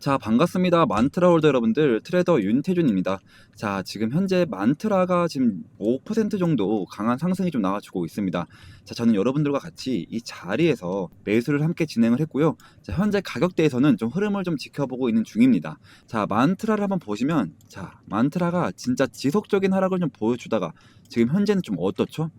자, 반갑습니다. 만트라 홀더 여러분들, 트레이더 윤태준입니다. 자, 지금 현재 만트라가 지금 5% 정도 강한 상승이 좀 나와주고 있습니다. 자, 저는 여러분들과 같이 이 자리에서 매수를 함께 진행을 했고요. 자, 현재 가격대에서는 좀 흐름을 좀 지켜보고 있는 중입니다. 자, 만트라를 한번 보시면, 자, 만트라가 진짜 지속적인 하락을 좀 보여주다가 지금 현재는 좀 어떻죠?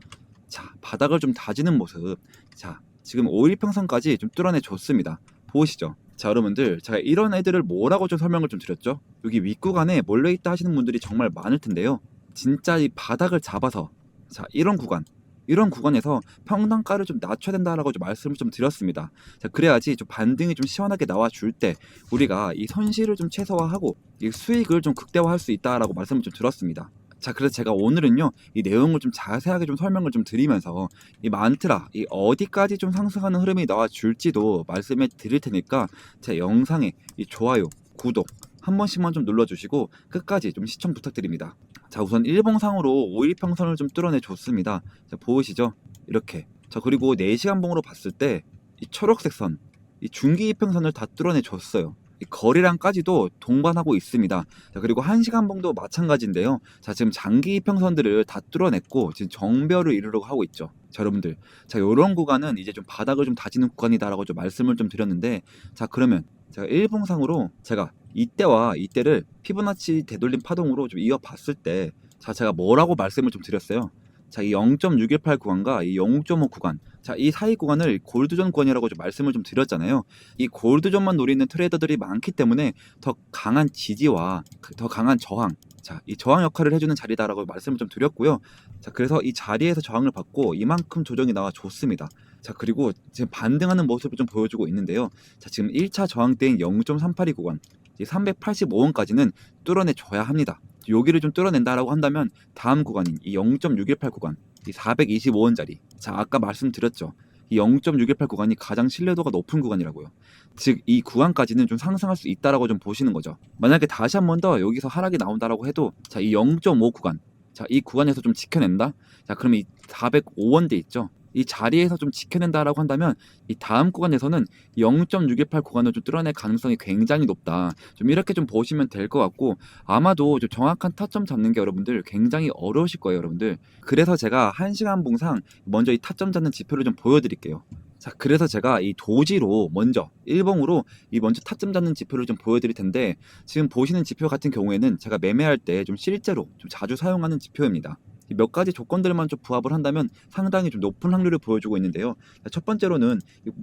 자, 바닥을 좀 다지는 모습. 자, 지금 5일 평선까지 좀 뚫어내 줬습니다. 보시죠. 자 여러분들 제가 이런 애들을 뭐라고 좀 설명을 좀 드렸죠? 여기 윗구간에 몰려있다 하시는 분들이 정말 많을 텐데요. 진짜 이 바닥을 잡아서 자 이런 구간 이런 구간에서 평단가를 좀 낮춰야 된다라고 좀 말씀을 좀 드렸습니다. 자 그래야지 좀 반등이 좀 시원하게 나와 줄 때 우리가 이 손실을 좀 최소화하고 이 수익을 좀 극대화할 수 있다라고 말씀을 좀 드렸습니다 자, 그래서 제가 오늘은요, 이 내용을 좀 자세하게 좀 설명을 좀 드리면서, 이 만트라, 이 어디까지 좀 상승하는 흐름이 나와 줄지도 말씀해 드릴 테니까, 제 영상에 이 좋아요, 구독, 한 번씩만 좀 눌러주시고, 끝까지 좀 시청 부탁드립니다. 자, 우선 일봉상으로 5일 평선을 좀 뚫어내 줬습니다. 자, 보이시죠? 이렇게. 자, 그리고 4시간 봉으로 봤을 때, 이 초록색 선, 이 중기 이평선을 다 뚫어내 줬어요. 이 거리랑까지도 동반하고 있습니다. 자, 그리고 1시간 봉도 마찬가지인데요. 자, 지금 장기 이평선들을 다 뚫어냈고 지금 정별을 이루려고 하고 있죠. 자, 여러분들. 자, 요런 구간은 이제 좀 바닥을 좀 다지는 구간이다라고 좀 말씀을 좀 드렸는데 자, 그러면 제가 일봉상으로 제가 이때와 이때를 피보나치 되돌림 파동으로 좀 이어봤을 때 자, 제가 뭐라고 말씀을 좀 드렸어요. 자, 이 0.618 구간과 이 0.5 구간. 자, 이 사이 구간을 골드존 구간이라고 좀 말씀을 좀 드렸잖아요. 이 골드존만 노리는 트레이더들이 많기 때문에 더 강한 지지와 그더 강한 저항. 자, 이 저항 역할을 해주는 자리다라고 말씀을 좀 드렸고요. 자, 그래서 이 자리에서 저항을 받고 이만큼 조정이 나와 좋습니다. 자, 그리고 지금 반등하는 모습을 좀 보여주고 있는데요. 자, 지금 1차 저항대인 0.382 구간, 385원까지는 뚫어내 줘야 합니다. 여기를 좀 뚫어낸다라고 한다면 다음 구간인 이 0.618 구간, 이 425원짜리. 자, 아까 말씀드렸죠. 이 0.618 구간이 가장 신뢰도가 높은 구간이라고요. 즉, 이 구간까지는 좀 상승할 수 있다라고 좀 보시는 거죠. 만약에 다시 한 번 더 여기서 하락이 나온다라고 해도 자, 이 0.5 구간. 자, 이 구간에서 좀 지켜낸다? 자, 그러면 이 405원대 있죠? 이 자리에서 좀 지켜낸다라고 한다면 이 다음 구간에서는 0.618 구간을 좀 뚫어낼 가능성이 굉장히 높다. 좀 이렇게 좀 보시면 될 것 같고 아마도 좀 정확한 타점 잡는 게 여러분들 굉장히 어려우실 거예요, 여러분들. 그래서 제가 1시간 봉상 먼저 이 타점 잡는 지표를 좀 보여드릴게요. 자, 그래서 제가 이 도지로 먼저 일봉으로 이 먼저 타점 잡는 지표를 좀 보여드릴 텐데 지금 보시는 지표 같은 경우에는 제가 매매할 때 좀 실제로 좀 자주 사용하는 지표입니다. 몇 가지 조건들만 좀 부합을 한다면 상당히 좀 높은 확률을 보여주고 있는데요. 자, 첫 번째로는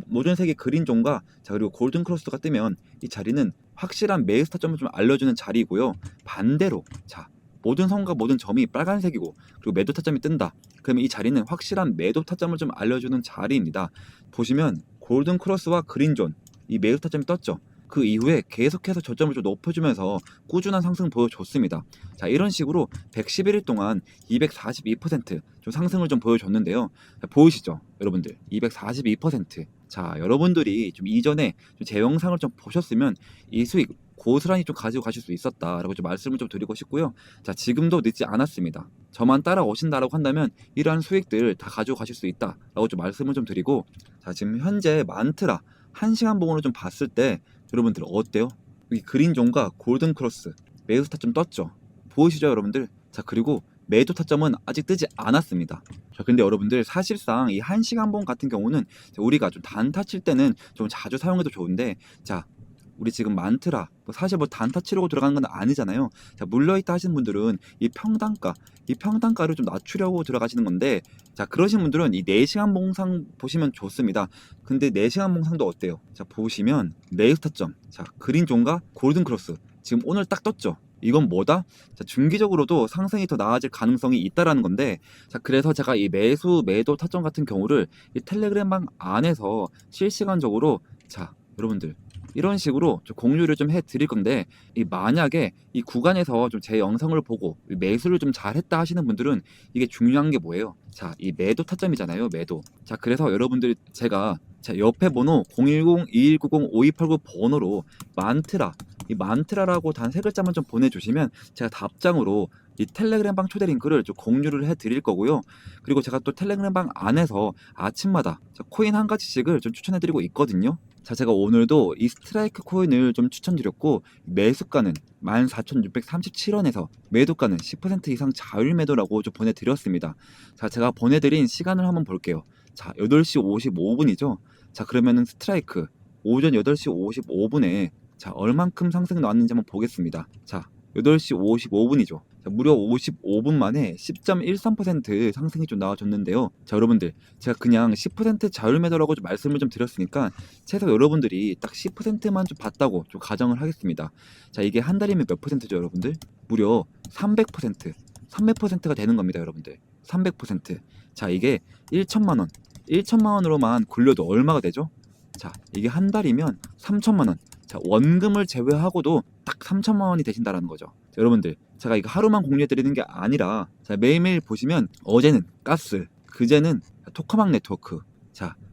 모든 색의 그린존과 자 그리고 골든 크로스가 뜨면 이 자리는 확실한 매수 타점을 좀 알려주는 자리이고요. 반대로 자 모든 선과 모든 점이 빨간색이고 그리고 매도 타점이 뜬다. 그러면 이 자리는 확실한 매도 타점을 좀 알려주는 자리입니다. 보시면 골든 크로스와 그린존 이 매수 타점이 떴죠. 그 이후에 계속해서 저점을 좀 높여주면서 꾸준한 상승 보여줬습니다. 자 이런 식으로 111일 동안 242%좀 상승을 좀 보여줬는데요. 자, 보이시죠, 여러분들 242%. 자 여러분들이 좀 이전에 제 영상을 좀 보셨으면 이 수익 고스란히 좀 가지고 가실 수 있었다라고 좀 말씀을 좀 드리고 싶고요. 자 지금도 늦지 않았습니다. 저만 따라오신다라고 한다면 이러한 수익들 다 가지고 가실 수 있다라고 좀 말씀을 좀 드리고 자 지금 현재 만트라 1시간 봉으로 좀 봤을 때 여러분들 어때요? 여기 그린존과 골든 크로스 매수 타점 떴죠. 보이시죠, 여러분들? 자, 그리고 매도 타점은 아직 뜨지 않았습니다. 자, 근데 여러분들 사실상 이 1시간 봉 같은 경우는 우리가 좀 단타 칠 때는 좀 자주 사용해도 좋은데 자, 우리 지금 만트라 뭐 사실 뭐 단타 치려고 들어가는 건 아니잖아요. 자, 물려있다 하시는 분들은 이 평단가, 이 평단가를 좀 낮추려고 들어가시는 건데 자, 그러신 분들은 이 4시간 봉상 보시면 좋습니다. 근데 4시간 봉상도 어때요? 자, 보시면 매수 타점. 자, 그린 존과 골든 크로스. 지금 오늘 딱 떴죠. 이건 뭐다? 자, 중기적으로도 상승이 더 나아질 가능성이 있다라는 건데, 자, 그래서 제가 이 매수, 매도 타점 같은 경우를 이 텔레그램방 안에서 실시간적으로, 자, 여러분들, 이런 식으로 좀 공유를 좀 해드릴 건데 이 만약에 이 구간에서 좀 제 영상을 보고 매수를 좀 잘했다 하시는 분들은 이게 중요한 게 뭐예요? 자, 이 매도 타점이잖아요, 매도. 자, 그래서 여러분들 제가 자, 옆에 번호 010-2190-5289 번호로 만트라 이 만트라라고 단 세 글자만 좀 보내주시면 제가 답장으로 이 텔레그램 방 초대 링크를 좀 공유를 해드릴 거고요. 그리고 제가 또 텔레그램 방 안에서 아침마다 코인 한 가지씩을 좀 추천해드리고 있거든요. 자, 제가 오늘도 이 스트라이크 코인을 좀 추천드렸고 매수가는 14,637원에서 매도가는 10% 이상 자율 매도라고 좀 보내드렸습니다. 자, 제가 보내드린 시간을 한번 볼게요. 자, 8시 55분이죠. 자, 그러면은 스트라이크 오전 8시 55분에 자, 얼만큼 상승 나왔는지 한번 보겠습니다. 자, 8시 55분이죠. 자, 무려 55분 만에 10.13% 상승이 좀 나와줬는데요. 자, 여러분들, 제가 그냥 10% 자율 매도라고 좀 말씀을 좀 드렸으니까 최소 여러분들이 딱 10%만 좀 봤다고 좀 가정을 하겠습니다. 자, 이게 한 달이면 몇 퍼센트죠, 여러분들? 무려 300%, 300%가 되는 겁니다, 여러분들. 300%. 자, 이게 1천만 원, 1천만 원으로만 굴려도 얼마가 되죠? 자, 이게 한 달이면 3천만 원. 자, 원금을 제외하고도 딱 3천만 원이 되신다라는 거죠. 자, 여러분들, 제가 이거 하루만 공유해 드리는 게 아니라 자, 매일매일 보시면 어제는 가스, 그제는 토카막 네트워크.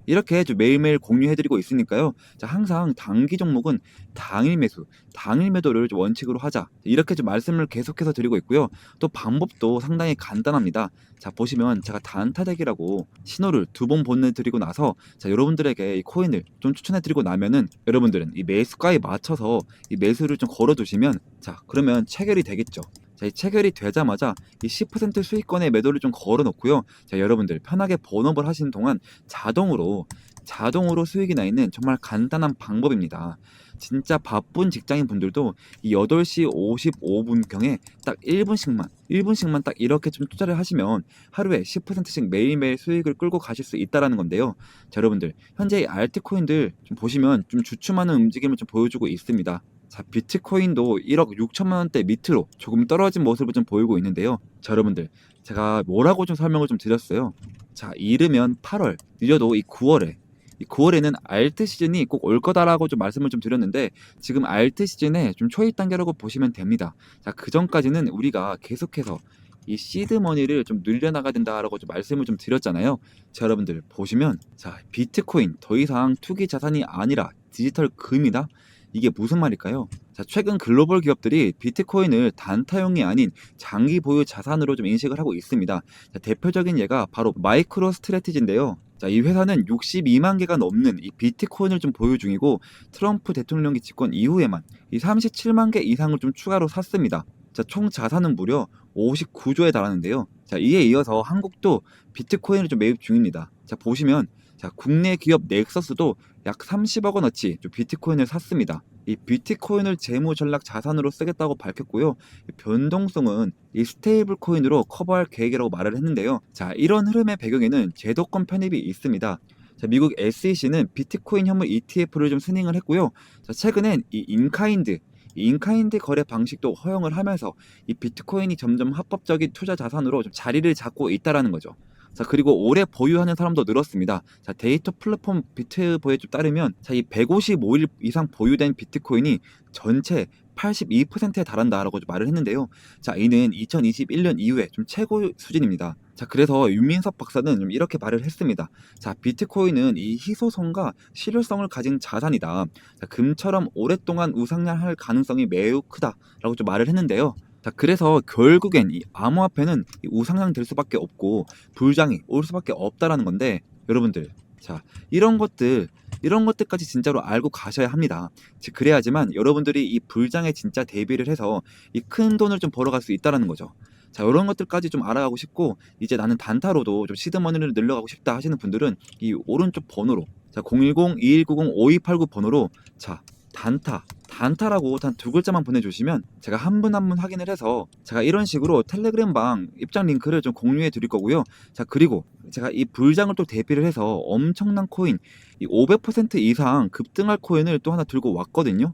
자, 이렇게 좀 매일매일 공유해드리고 있으니까요. 자, 항상 단기 종목은 당일 매수, 당일 매도를 좀 원칙으로 하자. 이렇게 좀 말씀을 계속해서 드리고 있고요. 또 방법도 상당히 간단합니다. 자, 보시면 제가 단타덱이라고 신호를 두 번 보내드리고 나서 자, 여러분들에게 이 코인을 좀 추천해드리고 나면은 여러분들은 이 매수가에 맞춰서 이 매수를 좀 걸어두시면 자, 그러면 체결이 되겠죠. 자, 이 체결이 되자마자 이 10% 수익권의 매도를 좀 걸어 놓고요. 자, 여러분들 편하게 번업을 하시는 동안 자동으로 자동으로 수익이 나 있는 정말 간단한 방법입니다. 진짜 바쁜 직장인 분들도 이 8시 55분경에 딱 1분씩만 1분씩만 딱 이렇게 좀 투자를 하시면 하루에 10%씩 매일매일 수익을 끌고 가실 수 있다라는 건데요. 자, 여러분들 현재 이 알트코인들 좀 보시면 좀 주춤하는 움직임을 좀 보여주고 있습니다. 자, 비트코인도 1억 6천만 원대 밑으로 조금 떨어진 모습을 좀 보이고 있는데요. 자, 여러분들 제가 뭐라고 좀 설명을 좀 드렸어요. 자, 이르면 8월, 늦어도 이 9월에 이 9월에는 알트 시즌이 꼭 올 거다라고 좀 말씀을 좀 드렸는데 지금 알트 시즌에 좀 초입 단계라고 보시면 됩니다. 자, 그 전까지는 우리가 계속해서 이 시드 머니를 좀 늘려나가야 된다라고 좀 말씀을 좀 드렸잖아요. 자, 여러분들 보시면 자, 비트코인 더 이상 투기 자산이 아니라 디지털 금이다. 이게 무슨 말일까요? 자, 최근 글로벌 기업들이 비트코인을 단타용이 아닌 장기 보유 자산으로 좀 인식을 하고 있습니다. 자, 대표적인 예가 바로 마이크로 스트레티지인데요. 자, 이 회사는 62만 개가 넘는 이 비트코인을 좀 보유 중이고 트럼프 대통령이 집권 이후에만 이 37만 개 이상을 좀 추가로 샀습니다. 자, 총 자산은 무려 59조에 달하는데요. 자, 이에 이어서 한국도 비트코인을 좀 매입 중입니다. 자, 보시면 자, 국내 기업 넥서스도 약 30억 원어치 좀 비트코인을 샀습니다. 이 비트코인을 재무 전략 자산으로 쓰겠다고 밝혔고요. 이 변동성은 이 스테이블 코인으로 커버할 계획이라고 말을 했는데요. 자, 이런 흐름의 배경에는 제도권 편입이 있습니다. 자, 미국 SEC는 비트코인 혐의 ETF를 좀 스닝을 했고요. 자, 최근엔 이 인카인드 이 인카인드 거래 방식도 허용을 하면서 이 비트코인이 점점 합법적인 투자 자산으로 좀 자리를 잡고 있다라는 거죠. 자 그리고 오래 보유하는 사람도 늘었습니다. 자 데이터 플랫폼 비트보에 좀 따르면 자 이 155일 이상 보유된 비트코인이 전체 82%에 달한다라고 좀 말을 했는데요. 자 이는 2021년 이후에 좀 최고 수준입니다. 자 그래서 윤민섭 박사는 좀 이렇게 말을 했습니다. 자 비트코인은 이 희소성과 실효성을 가진 자산이다. 자, 금처럼 오랫동안 우상향할 가능성이 매우 크다라고 좀 말을 했는데요. 자, 그래서 결국엔 이 암호화폐는 이 우상향 될 수밖에 없고 불장이 올 수밖에 없다라는 건데 여러분들 자 이런 것들 이런 것들까지 진짜로 알고 가셔야 합니다. 즉 그래야지만 여러분들이 이 불장에 진짜 대비를 해서 이 큰 돈을 좀 벌어갈 수 있다라는 거죠. 자 이런 것들까지 좀 알아가고 싶고 이제 나는 단타로도 좀 시드머니를 늘려가고 싶다 하시는 분들은 이 오른쪽 번호로 자 010-2190-5289 번호로 자 단타 단타라고 단 두 글자만 보내주시면 제가 한 분 한 분 확인을 해서 제가 이런 식으로 텔레그램 방 입장 링크를 좀 공유해 드릴 거고요. 자 그리고 제가 이 불장을 또 대비를 해서 엄청난 코인 이 500% 이상 급등할 코인을 또 하나 들고 왔거든요.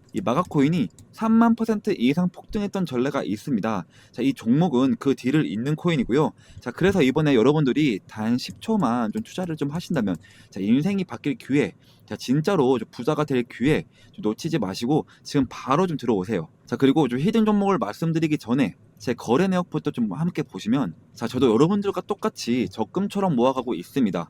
이 마가코인이 3만 퍼센트 이상 폭등했던 전례가 있습니다. 자, 이 종목은 그 뒤를 잇는 코인이고요. 자, 그래서 이번에 여러분들이 단 10초만 좀 투자를 좀 하신다면, 자, 인생이 바뀔 기회, 자, 진짜로 좀 부자가 될 기회 좀 놓치지 마시고 지금 바로 좀 들어오세요. 자, 그리고 좀 히든 종목을 말씀드리기 전에 제 거래 내역부터 좀 함께 보시면, 자, 저도 여러분들과 똑같이 적금처럼 모아가고 있습니다.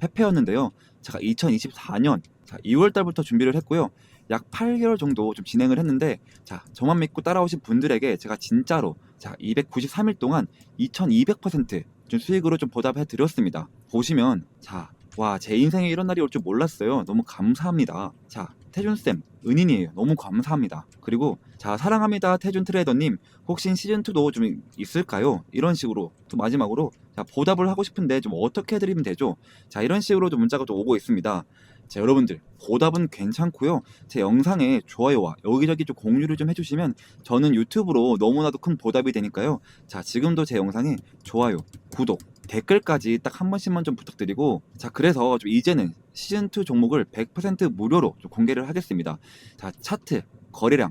페페였는데요. 제가 2024년 자, 2월 달부터 준비를 했고요. 약 8개월 정도 좀 진행을 했는데 자, 저만 믿고 따라오신 분들에게 제가 진짜로 자, 293일 동안 2200%좀 수익으로 좀 보답해 드렸습니다. 보시면 자, 와, 제 인생에 이런 날이 올 줄 몰랐어요. 너무 감사합니다. 자, 태준쌤, 은인이에요. 너무 감사합니다. 그리고, 자, 사랑합니다. 태준 트레이더님. 혹시 시즌2도 좀 있을까요? 이런 식으로. 또 마지막으로, 자, 보답을 하고 싶은데 좀 어떻게 해드리면 되죠? 자, 이런 식으로 좀 문자가 좀 오고 있습니다. 자, 여러분들, 보답은 괜찮고요. 제 영상에 좋아요와 여기저기 좀 공유를 좀 해주시면 저는 유튜브로 너무나도 큰 보답이 되니까요. 자, 지금도 제 영상에 좋아요, 구독, 댓글까지 딱 한 번씩만 좀 부탁드리고 자 그래서 좀 이제는 시즌2 종목을 100% 무료로 좀 공개를 하겠습니다. 자 차트 거래량